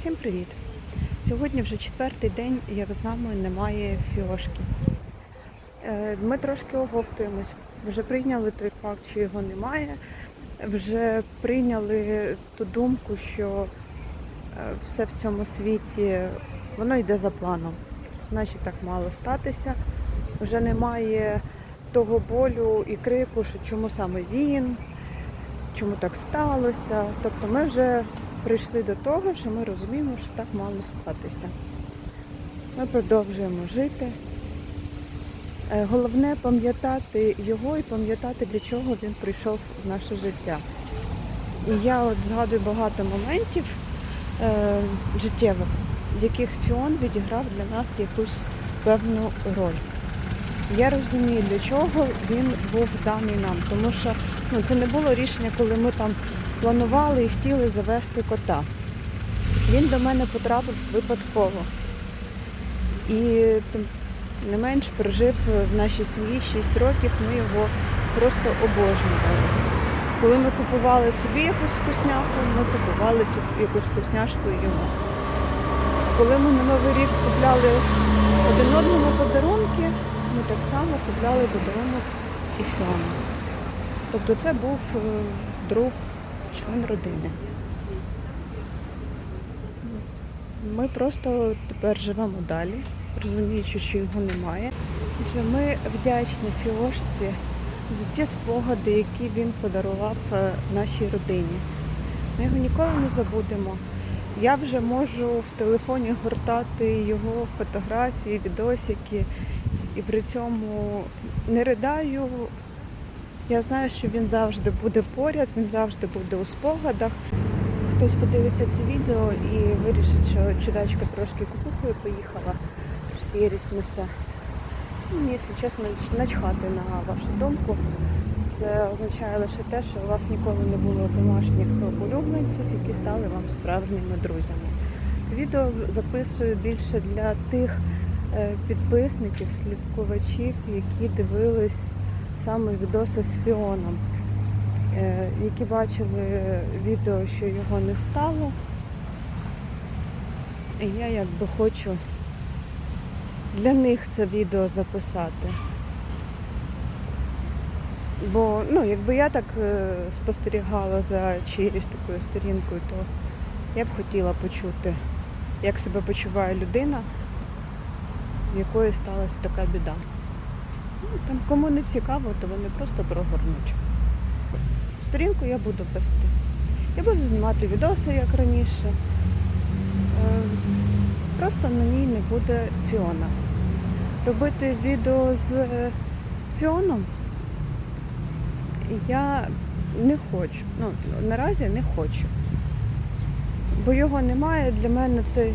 Всім привіт! Сьогодні вже четвертий день, як з нами немає фіошки. Е, Ми трошки оговтуємось. Вже прийняли той факт, що його немає. Вже прийняли ту думку, що е, все в цьому світі воно йде за планом. Значить, так мало статися. Вже немає того болю і крику, що чому саме він, чому так сталося. Тобто ми вже прийшли до того, що ми розуміємо, що так мало статися. Ми продовжуємо жити. Е, Головне пам'ятати його і пам'ятати, для чого він прийшов в наше життя. І я от згадую багато моментів е, життєвих, в яких Фіон відіграв для нас якусь певну роль. Я розумію, для чого він був даний нам, тому що ну, це не було рішення, коли ми там планували і хотіли завести кота. Він до мене потрапив випадково. І тим не менш прожив в нашій сім'ї 6 років, ми його просто обожнювали. Коли ми купували собі якусь вкусняху, ми купували цю якусь вкусняшку йому. Коли ми на Новий рік купляли один одному подарунки, ми так само купляли подарунок і. Тобто це був е, друг, член родини. Ми просто тепер живемо далі, розуміючи, що його немає. Отже, ми вдячні Фіошці за ті спогади, які він подарував е, нашій родині. Ми його ніколи не забудемо. Я вже можу в телефоні гортати його фотографії, відосики, і при цьому не ридаю. Я знаю, що він завжди буде поряд, він завжди буде у спогадах. Хтось подивиться це відео і вирішить, що чудачка трошки кукухою поїхала, сірість несе. Ну, Мені, якщо чесно, начхати на вашу думку. Це означає лише те, що у вас ніколи не було домашніх улюбленців, які стали вам справжніми друзями. Це відео записую більше для тих е, підписників, слідкувачів, які дивились саме відоси з Фіоном, е, які бачили відео, що його не стало. І я якби хочу для них це відео записати. Бо ну, якби я так е, спостерігала за чиєюсь такою сторінкою, то я б хотіла почути, як себе почуває людина, в якої сталася така біда. Ну, там кому не цікаво, то вони просто прогорнуть. Сторінку я буду вести. Я буду знімати відоси, як раніше. Е, Просто на ній не буде Фіона. Робити відео з е, Фіоном я не хочу. Ну, наразі не хочу. Бо його немає. Для мене цей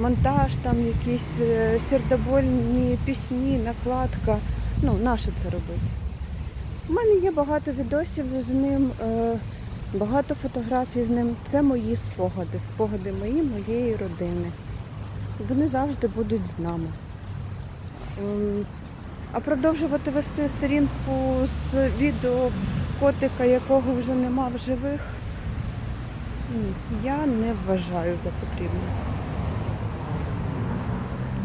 монтаж, там якісь е, сердобольні пісні, накладка. Ну, наше це робити. У мене є багато відосів з ним, е, багато фотографій з ним. Це мої спогади, спогади мої, моєї родини. Вони завжди будуть з нами. Ем, А продовжувати вести сторінку з відео котика, якого вже нема в живих, ні, я не вважаю за потрібне.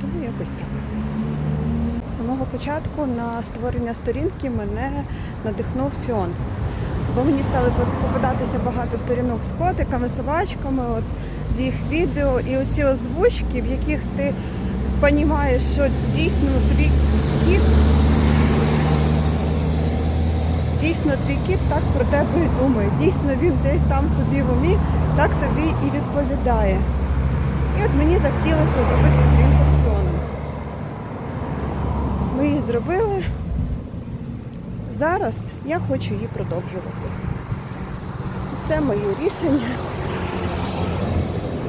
Тому якось так. Початку на створення сторінки мене надихнув Фіон. Бо мені стали попадатися багато сторінок з котиками, собачками, от, з їх відео і оці озвучки, в яких ти розумієш, що дійсно твій кіт, дійсно твій кіт так про тебе і думає. Дійсно він десь там собі в умі так тобі і відповідає. І от мені захотілося зробити сторінку. Ми її зробили. Зараз я хочу її продовжувати. Це моє рішення.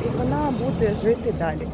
І вона буде жити далі.